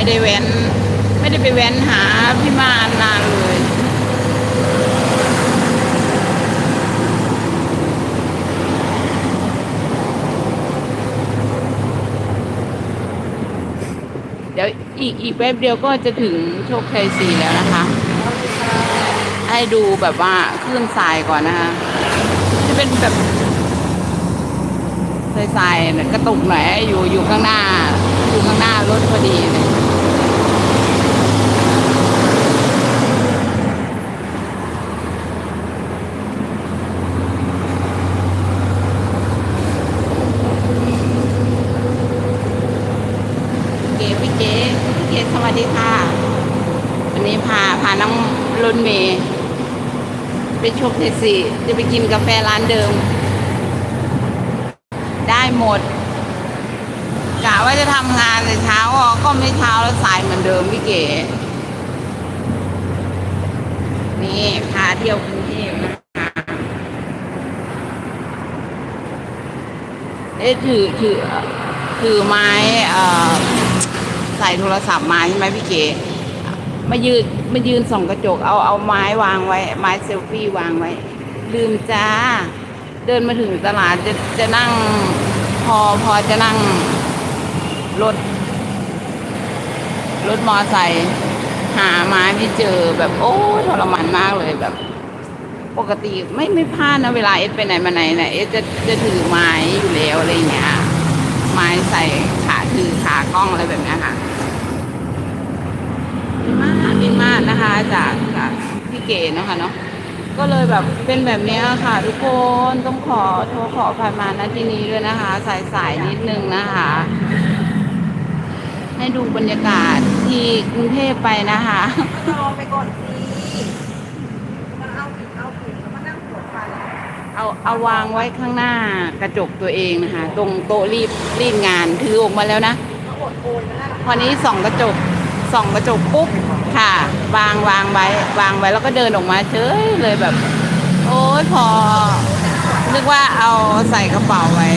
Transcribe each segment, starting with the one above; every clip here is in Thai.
ไม่ได้แว้น ไม่ได้ไปแว้นหาพี่มานนานเลยเดี๋ยวอีกอีกแป๊บเดียวก็จะถึงโชคชัยสี่แล้วนะคะ ให้ดูแบบว่าคลื่นทรายก่อนนะคะ จะเป็นแบบทรายๆเนี่ยกระตุกหน่อยอยู่อยู่ข้างหน้า อยู่ข้างหน้ารถพอดีเลยเก๋พี่เก๋พี่ เก๋สวัสดีค่ะ วันนี้พาพาน้องรถเมย์ไปชมเทสีจะไปกินกาแฟร้านเดิม ได้หมดกะว่าจะทำงานแต่เช้าก็ไม่เช้าแล้วสายเหมือนเดิมพี่เก๋นี่พาเที่ยวกรุงเทพนะคะเอ๊ะถือถือถือไม้เอ่อ ใส่โทรศัพท์มาใช่ไหมพี่เก๋มายืนมายืนส่องกระจกเอาเอาไม้วางไว้ ไม้เซลฟี่วางไว้ ลืมจ้า เดินมาถึงตลาดจะจะนั่งพอพอจะนั่งรถรถมอไซค์หาไม้ไม่เจอแบบโอ้ทรมานมากเลยแบบ ปกติไม่ไม่พลาดนะเวลาเอสไปไหนมาไหนเนี่ยเอสจะจะถือไม้อยู่แล้วอะไรเงี้ยไม้ใส่ขาถือขากล้องอะไรแบบนี้ค่ะดีมากดีมากนะคะ จากจากพี่เก๋นะคะเนาะก็เลยแบบเป็นแบบนี้ค่ะ ทุกคนต้องขอโทรขอผ่านมาณที่นี้ด้วยนะคะ สายสายนิดนึงนะคะ ให้ดูบรรยากาศที่กรุงเทพไปนะคะรอไปก่อนสิมาเอาผิดเอาผิดแล้วมานั่งปวดฟัน เอาเอาวางไว้ข้างหน้ากระจกตัวเองนะคะ ตรงโต๊ะรีบรีดงานถือออกมาแล้วนะเขาอนนะพอนี้ส่องกระจกส่องกระจกปุ๊บค่ะ วางวางไว้วางไว้แล้วก็เดินออกมาเฉยเลยแบบ โอ้ยพอ นึกว่าเอาใส่กระเป๋าไว้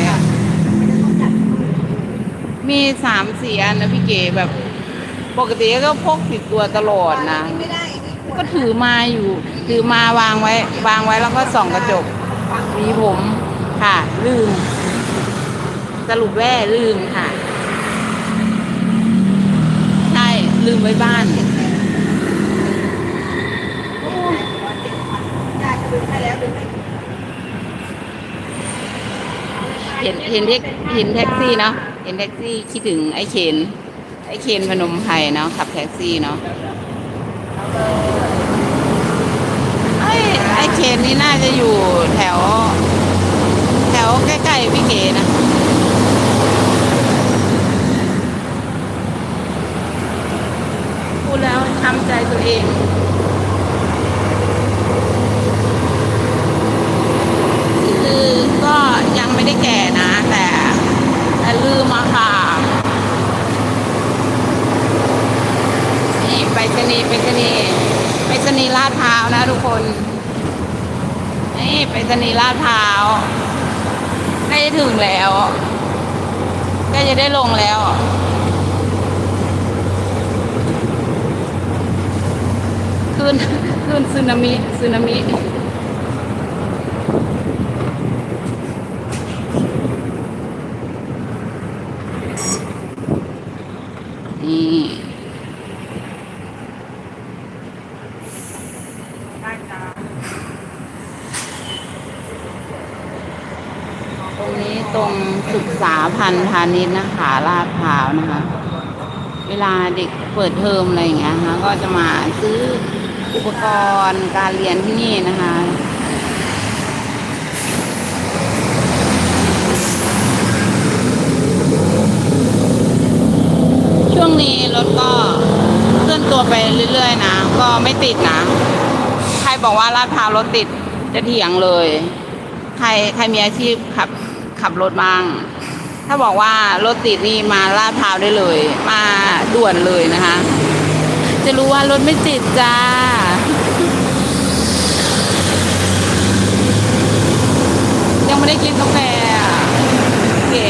มีสามสี่อันนะพี่เก๋แบบ ปกติก็พกติดตัวตลอดนะก็ถือมาอยู่ ถือมาวางไว้ วางไว้แล้วก็ส่องกระจก มีผมค่ะ ลืม สรุปแว่ลืมค่ะ ใช่ ลืมไว้บ้าน เห็นเห็นแท็กเห็นแท็กซี่เนาะเห็นแท็กซี่คิดถึงไอ้เคนไอ้เคนพนมไพรเนาะขับแท็กซี่เนาะไอ้ไอ้เค นนี่น่าจะอยู่แถว แถวใกล้ๆพี่เก๋นะพูดแล้วทำใจตัวเองคือก็ยังไม่ได้แก่นะ แต่แต่ลืมอะค่ะนี่ไปสนีไปสนีไปสนีลาดพร้าวนะทุกคน นี่ไปสนีลาดพร้าวใกล้ถึงแล้วใกล้จะได้ลงแล้วขึ้นขึ้นสึนามิสึนามิ นี่ ได้จ้า ตรงนี้ ตรงศึกษาพันธ์พาณิชย์นะคะลาดพร้าวนะคะ เวลาเด็กเปิดเทอมอะไรอย่างเงี้ยนะคะก็จะมาซื้ออุปกรณ์การเรียนที่นี่นะคะช่วงนี้รถก็เคลื่อนตัวไปเรื่อยๆนะ ก็ไม่ติดนะ ใครบอกว่าลาดพร้าวรถติดจะเถียงเลย ใครใครมีอาชีพขับ ขับรถบ้าง ถ้าบอกว่ารถติดนี่มาลาดพาวได้เลย มาด่วนเลยนะคะ จะรู้ว่ารถไม่ติดจ้ายังไม่ได้กินกาแฟเก๋